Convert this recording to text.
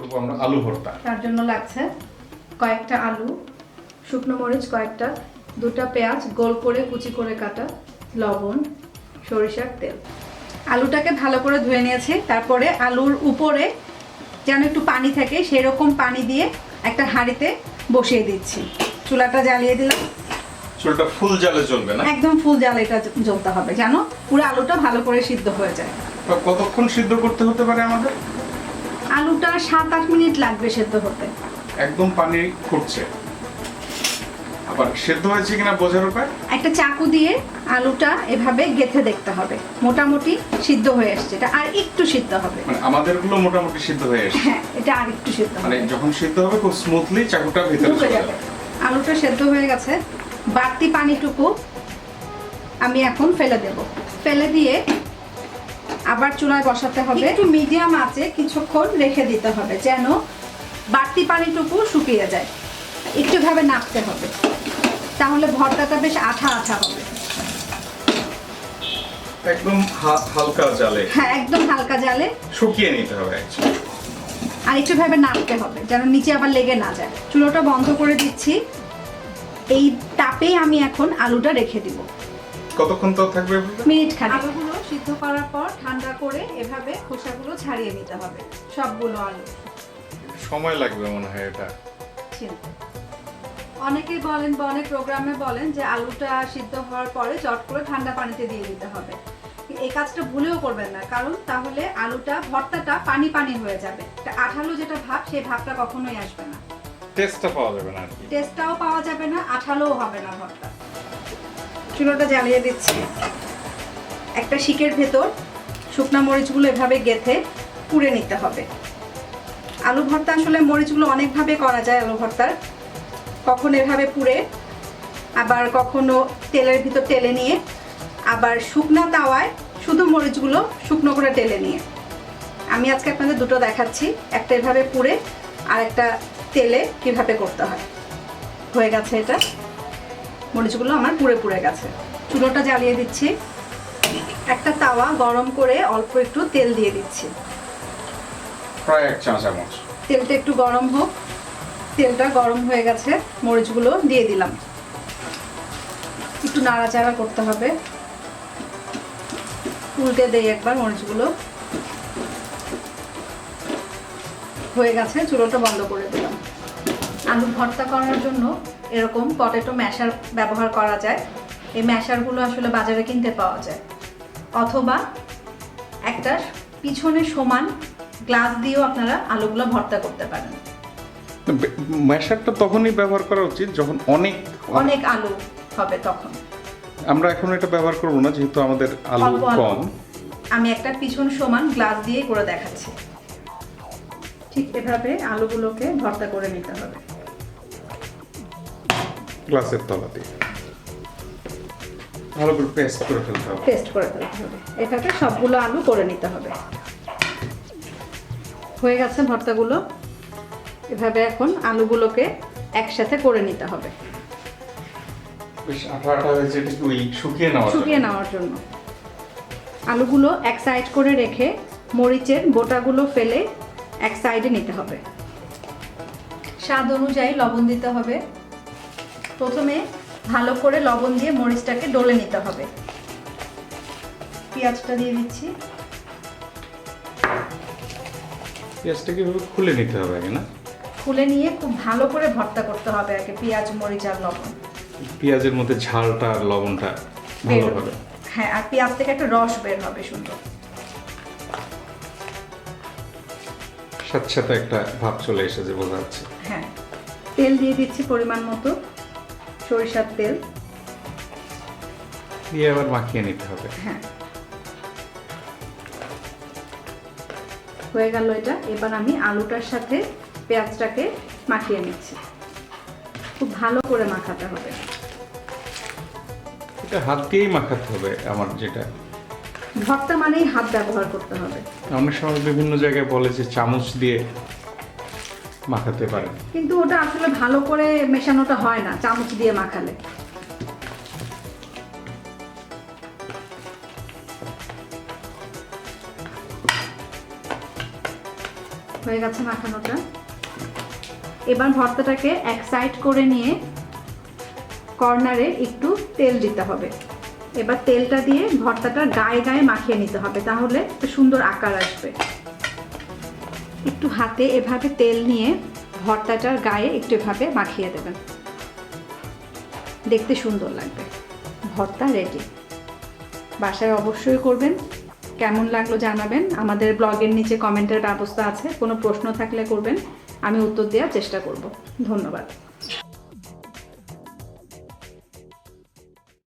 করব আমরা আলু ভর্তা। তার জন্য লাগছে কয়েকটা আলু শুকনো মরিচ কয়েকটা দুটো পেঁয়াজ গোল করে কুচি করে কাটা লবণ সরিষার তেল। আলুটাকে ভালো করে ধুয়ে নিয়েছি তারপরে আলুর উপরে যেন একটু পানি থাকে সেরকম পানি দিয়ে একটা হাঁড়িতে বসিয়ে দিচ্ছি। চুলাটা জ্বালিয়ে দিলাম। চুলটা ফুল জালে চলবে না? একদম ফুল জাল এটা জ্বলতে হবে জানো পুরো আলুটা ভালো করে সিদ্ধ হয়ে যায়। কতক্ষণ সিদ্ধ করতে হতে পারে আমাদের? আলুটা সাত আট মিনিট লাগবে সেদ্ধ হতে। একদম পানি ফুটছে। আবার সেদ্ধ হয়েছে কিনা বোঝার উপায়? একটা চাকু দিয়ে আলুটা এভাবে গেথে দেখতে হবে। মোটামুটি সিদ্ধ হয়ে আসছে এটা আর একটু সিদ্ধ হবে। মানে আমাদেরগুলো মোটামুটি সিদ্ধ হয়ে এসেছে। হ্যাঁ এটা আর একটু সিদ্ধ মানে যখন সিদ্ধ হবে খুব স্মুথলি চাকুটা ভিতরে চলে যাবে। আলুটা সেদ্ধ হয়ে গেছে। বাড়তি পানিটুকু আমি এখন ফেলে দেব। ফেলে দিয়ে আবার চুলায় বসাতে হবে। একটু মিডিয়াম আছে কিছুক্ষণ রেখে দিতে হবে যেন বাড়তি পানিটুকু শুকিয়ে যায়। একটু ভাবে নাড়তে হবে। তাহলে ভর্তাটা বেশ আঠা আঠা হবে। একদম হালকা জালে। হ্যাঁ একদম হালকা জালে। শুকিয়ে নিতে হবে। আর একটু ভাবে নাড়তে হবে যেন নিচে আবার লেগে না যায়। চুলোটা বন্ধ করে দিচ্ছি। এই আমি এখন আলুটা রেখে দিব। কতক্ষণ তো থাকবে মিনিট খানেক। সিদ্ধ করার পর ঠান্ডা করে এভাবে খোসাগুলো ছাড়িয়ে নিতে হবে সবগুলো আলু। সময় লাগবে মনে হয় এটা। অনেকেই বলেন বা অনেক প্রোগ্রামে বলেন যে আলুটা সিদ্ধ হওয়ার পরে চট করে ঠান্ডা পানিতে দিয়ে দিতে হবে। এই কাজটা ভুলেও করবেন না কারণ তাহলে আলুটা ভর্তাটা পানি পানি হয়ে যাবে। আঠালো যেটা ভাব সেই ভাবটা কখনোই আসবে না। টেস্টটা পাওয়া যাবে না টেস্টটাও পাওয়া যাবে না আঠালোও হবে না ভর্তা। চুলোটা জ্বালিয়ে দিচ্ছি। একটা শিকের ভেতর শুকনা মরিচগুলো এভাবে গেথে পুড়ে নিতে হবে। আলু ভর্তা আসলে মরিচগুলো অনেকভাবে করা যায় আলু ভর্তার। কখন এভাবে পুড়ে, আবার কখনো তেলের ভিতর টেলে নিয়ে, আবার শুকনা তাওয়ায় শুধু মরিচগুলো শুকনো করে টেলে নিয়ে। আমি আজকে আপনাদের দুটো দেখাচ্ছি, একটা এভাবে পুড়ে আর একটা তেলে কীভাবে করতে হয়। হয়ে গেছে এটা। মরিচগুলো আমার পুড়ে পুড়ে গেছে। চুলোটা জ্বালিয়ে দিচ্ছি। একটা তাওয়া গরম করে অল্প একটু তেল দিয়ে দিচ্ছি। প্রায় এক চা চামচ। তেলটা একটু গরম হোক। তেলটা গরম হয়ে গেছে মরিচগুলো দিয়ে দিলাম। একটু নাড়াচাড়া করতে হবে। উল্টে দেই একবার মরিচগুলো। হয়ে গেছে চুলোটা বন্ধ করে দিলাম। আলু ভর্তা করার জন্য এরকম পটেটো ম্যাশার ব্যবহার করা যায়। এই ম্যাশারগুলো আসলে বাজারে কিনতে পাওয়া যায়। অথবা একটা পিছনে সমান গ্লাস দিয়েও আপনারা আলুগুলো ভর্তা করতে পারেন। ম্যাশারটা তখনই ব্যবহার করা উচিত যখন অনেক অনেক আলু হবে তখন। আমরা এখন এটা ব্যবহার করব না যেহেতু আমাদের আলু কম। আমি একটা পিছন সমান গ্লাস দিয়ে করে দেখাচ্ছি। ঠিক এভাবে আলুগুলোকে ভর্তা করে নিতে হবে। গ্লাসের তলা দিয়ে। ভালো করে পেস্ট করে ফেলতে হবে। পেস্ট করে ফেলতে হবে। এভাবে সবগুলো আলু করে নিতে হবে। হয়ে গেছে ভর্তাগুলো। এভাবে এখন আলুগুলোকে একসাথে করে নিতে হবে। বেশ আঠা আঠা হয়েছে ওই শুকিয়ে নেওয়া শুকিয়ে নেওয়ার জন্য। আলুগুলো এক সাইড করে রেখে মরিচের গোটাগুলো ফেলে এক সাইডে নিতে হবে। স্বাদ অনুযায়ী লবণ দিতে হবে। প্রথমে ভালো করে লবণ দিয়ে মরিচটাকে ডলে নিতে হবে। পেঁয়াজটা দিয়ে দিচ্ছি। পেঁয়াজটাকে এভাবে খুলে নিতে হবে আগে না? খুলে নিয়ে খুব ভালো করে ভর্তা করতে হবে আগে পেঁয়াজ মরিচ আর লবণ। পেঁয়াজের মধ্যে ঝালটা আর লবণটা ভালো হবে। হবে হ্যাঁ আর পেঁয়াজ থেকে একটা রস বের হবে সুন্দর। সাথে সাথে একটা ভাব চলে এসেছে বোঝা যাচ্ছে। হ্যাঁ তেল দিয়ে দিচ্ছি পরিমাণ মতো। সরিষার তেল। দিয়ে আবার মাখিয়ে নিতে হবে। হ্যাঁ। হয়ে গেল এটা। এবার আমি আলুটার সাথে পেঁয়াজটাকে মাখিয়ে নিচ্ছি। খুব ভালো করে মাখাতে হবে। এটা হাত দিয়েই মাখাতে হবে আমার যেটা। ভর্তা মানেই হাত ব্যবহার করতে হবে। অনেক সময় বিভিন্ন জায়গায় বলে যে চামচ দিয়ে মাখাতে পারেন কিন্তু ওটা আসলে ভালো করে মেশানোটা হয় না, চামচ দিয়ে মাখালে। হয়ে গেছে মাখানোটা। এবার ভর্তাটাকে এক সাইড করে নিয়ে কর্নারে একটু তেল দিতে হবে। এবার তেলটা দিয়ে ভর্তাটা গায়ে গায়ে মাখিয়ে নিতে হবে, তাহলে সুন্দর আকার আসবে। একটু হাতে এভাবে তেল নিয়ে ভর্তাটার গায়ে একটু এভাবে মাখিয়ে দেবেন। দেখতে সুন্দর লাগবে। ভর্তা রেডি বাসায় অবশ্যই করবেন। কেমন লাগল জানাবেন। আমাদের ব্লগের নিচে কমেন্টের ব্যবস্থা আছে। কোনো প্রশ্ন থাকলে করবেন। আমি উত্তর দেওয়ার চেষ্টা করব। ধন্যবাদ।